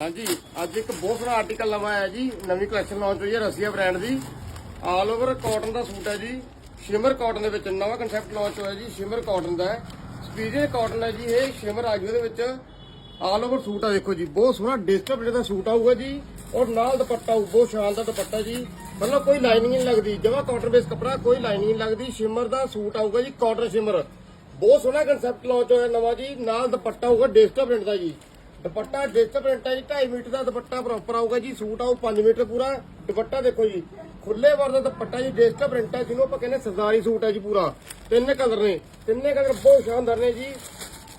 ਹਾਂਜੀ, ਅੱਜ ਇੱਕ ਬਹੁਤ ਸੋਹਣਾ ਆਰਟੀਕਲ ਨਵਾਂ ਆਇਆ ਜੀ, ਨਵੀਂ ਕਲੈਕਸ਼ਨ ਲਾਂਚ ਹੋਈ ਹੈ ਰਸੀਆ ਬ੍ਰਾਂਡ ਦੀ। ਆਲ ਓਵਰ ਕਾਟਨ ਦਾ ਸੂਟ ਹੈ ਜੀ। ਸ਼ਿਮਰ ਕਾਟਨ ਦੇ ਵਿੱਚ ਨਵਾਂ ਕਨਸੈਪਟ ਲਾਂਚ ਹੋਇਆ ਜੀ ਸ਼ਿਮਰ ਕਾਟਨ ਦਾ। ਹੈ ਸਪੀਰੀਅਰ ਕਾਟਨ ਹੈ ਜੀ, ਇਹ ਸ਼ਿਮਰ ਆ ਜੂ ਦੇ ਵਿੱਚ ਆਲ ਓਵਰ ਸੂਟ ਆ, ਦੇਖੋ ਜੀ, ਬਹੁਤ ਸੋਹਣਾ ਡਿਸਟਰਬ ਪ੍ਰਿੰਟ ਦਾ ਸੂਟ ਆਊਗਾ ਜੀ, ਔਰ ਨਾਲ ਦੁਪੱਟਾ ਆਊ, ਬਹੁਤ ਸ਼ਾਨਦਾਰ ਦੁਪੱਟਾ ਜੀ। ਮਤਲਬ ਕੋਈ ਲਾਈਨਿੰਗ ਨਹੀਂ ਲੱਗਦੀ, ਜਮਾ ਕਾਟਨ ਬੇਸ ਕੱਪੜਾ, ਕੋਈ ਲਾਈਨਿੰਗ ਨਹੀਂ ਲੱਗਦੀ ਸ਼ਿਮਰ ਦਾ ਸੂਟ ਆਊਗਾ ਜੀ ਕਾਟਨ ਸ਼ਿਮਰ ਬਹੁਤ ਸੋਹਣਾ ਕਨਸੈਪਟ ਲਾਂਚ ਹੋਇਆ, ਨਵਾਂ ਜੀ, ਨਾਲ ਦੁਪੱਟਾ ਹੋਊਗਾ ਡਿਜੀਟਲ ਪ੍ਰਿੰਟ ਦਾ ਜੀ। ਦੁਪੱਟਾ ਡਿਜੀਟਲ ਪ੍ਰਿੰਟ ਹੈ ਜੀ 2.5 ਮੀਟਰ ਦਾ ਦੁਪੱਟਾ ਪ੍ਰੋਪਰ ਆਊਗਾ ਜੀ, ਸੂਟ ਆਊ 5 ਮੀਟਰ ਪੂਰਾ। ਦੁਪੱਟਾ ਦੇਖੋ ਜੀ ਖੁੱਲੇ ਵਰ ਦਾ ਦੁਪੱਟਾ ਜੀ ਡਿਜੀਟਲ ਪ੍ਰਿੰਟ ਹੈ, ਜਿਹਨੂੰ ਆਪਾਂ ਕਹਿੰਦੇ ਸਰਦਾਰੀ ਸੂਟ ਹੈ ਜੀ ਪੂਰਾ। ਤਿੰਨ ਕਲਰ ਨੇ, ਤਿੰਨੇ ਕਲਰ ਬਹੁਤ ਸ਼ਾਨਦਾਰ ਨੇ ਜੀ।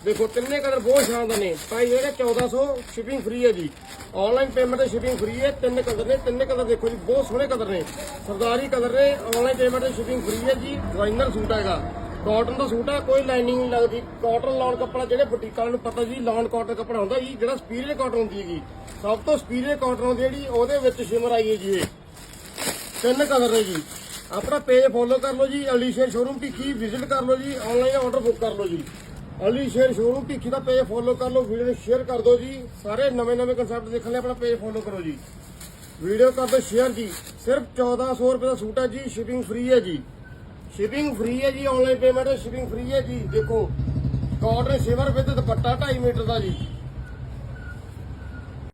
ਦੇਖੋ, ਤਿੰਨੇ ਕਲਰ ਬਹੁਤ ਸ਼ਾਨਦਾਰ ਨੇ। ਭਾਈ ਜਿਹੜੇ 1400 ਸ਼ਿਪਿੰਗ ਫ੍ਰੀ ਹੈ ਜੀ। ਆਨਲਾਈਨ ਪੇਮੈਂਟ ਤੇ ਸ਼ਿਪਿੰਗ ਫ੍ਰੀ ਹੈ, ਤਿੰਨ ਕਲਰ ਨੇ, ਤਿੰਨੇ ਕਲਰ ਦੇਖੋ ਜੀ, ਬਹੁਤ ਸੋਹਣੇ ਕਲਰ ਨੇ। ਸਰਦਾਰੀ ਕਲਰ ਨੇ ਆਨਲਾਈਨ ਪੇਮੈਂਟ ਤੇ ਸ਼ਿਪਿੰਗ ਫ੍ਰੀ ਹੈ ਜੀ ਡਿਜ਼ਾਈਨਰ ਸੂਟ ਹੈਗਾ। ਕਾਟਨ ਦਾ ਸੂਟ ਹੈ ਕੋਈ ਲਾਈਨਿੰਗ ਨਹੀਂ ਲੱਗਦੀ। ਕਾਟਨ ਲਾਉਣ ਕੱਪੜਾ ਜਿਹੜੇ ਬੁਟੀਕਾਂ ਨੂੰ ਪਤਾ ਜੀ ਲਾਉਣ ਕਾਟਨ ਕੱਪੜਾ ਹੁੰਦਾ ਜੀ ਜਿਹੜਾ ਸਪੀਰੀਅਰ ਕਾਟਨ ਹੁੰਦੀ ਹੈਗੀ। ਸਭ ਤੋਂ ਸਪੀਰੀਅਰ ਕਾਟਨ ਹੁੰਦੀ ਜਿਹੜੀ, ਉਹਦੇ ਵਿੱਚ ਸ਼ਿਮਰ ਆਈ ਹੈ ਜੀ ਇਹ। ਤਿੰਨ ਕਲਰ ਨੇ ਜੀ। ਆਪਣਾ ਪੇਜ ਫੋਲੋ ਕਰ ਲਓ ਜੀ ਅਲੀ ਸ਼ੇਰ ਸ਼ੋਰੂਮ ਭਿੱਖੀ ਵਿਜ਼ਿਟ ਕਰ ਲਓ ਜੀ ਆਨਲਾਈਨ ਆਰਡਰ ਬੁੱਕ ਕਰ ਲਓ ਜੀ। ਅਲੀ ਸ਼ੇਰ ਸ਼ੋਰੂਮ ਭਿੱਖੀ ਦਾ ਪੇਜ ਫੋਲੋ ਕਰ ਲਓ ਵੀਡੀਓ ਨੂੰ ਸ਼ੇਅਰ ਕਰ ਦਿਓ ਜੀ। ਸਾਰੇ ਨਵੇਂ ਨਵੇਂ ਕਨਸੈਪਟ ਦੇਖਣ ਲਈ ਆਪਣਾ ਪੇਜ ਫੋਲੋ ਕਰੋ ਜੀ। ਵੀਡੀਓ ਕਰ ਦਿਓ ਸ਼ੇਅਰ ਜੀ। ਸਿਰਫ 1400 ਰੁਪਏ ਦਾ ਸੂਟ ਹੈ ਜੀ ਸ਼ਿਪਿੰਗ ਫ੍ਰੀ ਹੈ ਜੀ। ਸ਼ਿਪਿੰਗ ਫ੍ਰੀ ਹੈ ਜੀ ਆਨਲਾਈਨ ਪੇਮੈਂਟ ਸ਼ਿਪਿੰਗ ਫ੍ਰੀ ਹੈ ਜੀ। ਦੇਖੋ ਕਾਟਨ ਸ਼ਿਵਰ ਵਿਦ ਦੁਪੱਟਾ 2.5 ਮੀਟਰ ਦਾ ਜੀ।